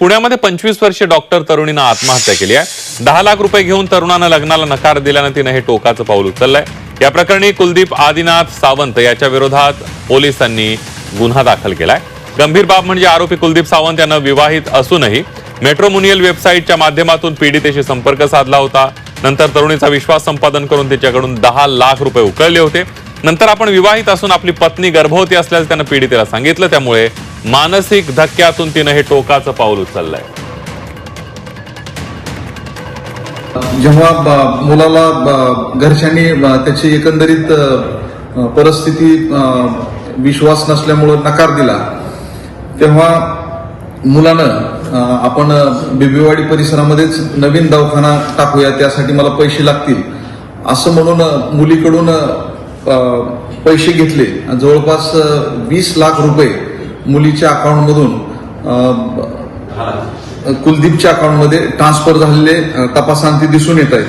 पुण्यामध्ये पंचवीस वर्षीय डॉक्टर तरुणीनं आत्महत्या केली आहे. दहा लाख रुपये घेऊन तरुणानं लग्नाला नकार दिल्यानं तिनं हे टोकाचं पाऊल उचललंय. या प्रकरणी कुलदीप आदिनाथ सावंत याच्या विरोधात पोलिसांनी गुन्हा दाखल केलाय. गंभीर बाब म्हणजे आरोपी कुलदीप सावंत यानं विवाहित असूनही मेट्रोमुनियल वेबसाईटच्या माध्यमातून पीडितेशी संपर्क साधला होता. नंतर तरुणीचा विश्वास संपादन करून तिच्याकडून दहा लाख रुपये उकळले होते. नंतर आपण विवाहित असून आपली पत्नी गर्भवती असल्याचं त्यानं पीडितेला सांगितलं. त्यामुळे मानसिक धक्क्यातून तिनं हे टोकाचं पाऊल उचललंय. जेव्हा मुलाला घरच्यांनी त्याची एकंदरीत परिस्थिती विश्वास नसल्यामुळं नकार दिला तेव्हा मुलानं आपण बिबीवाडी परिसरामध्येच नवीन दवाखाना टाकूया त्यासाठी मला पैसे लागतील असं म्हणून मुलीकडून पैसे घेतले. जवळपास वीस लाख रुपये मुलीच्या अकाउंटमधून कुलदीपच्या अकाउंटमध्ये ट्रान्सफर झालेले तपासांती दिसून येत आहेत.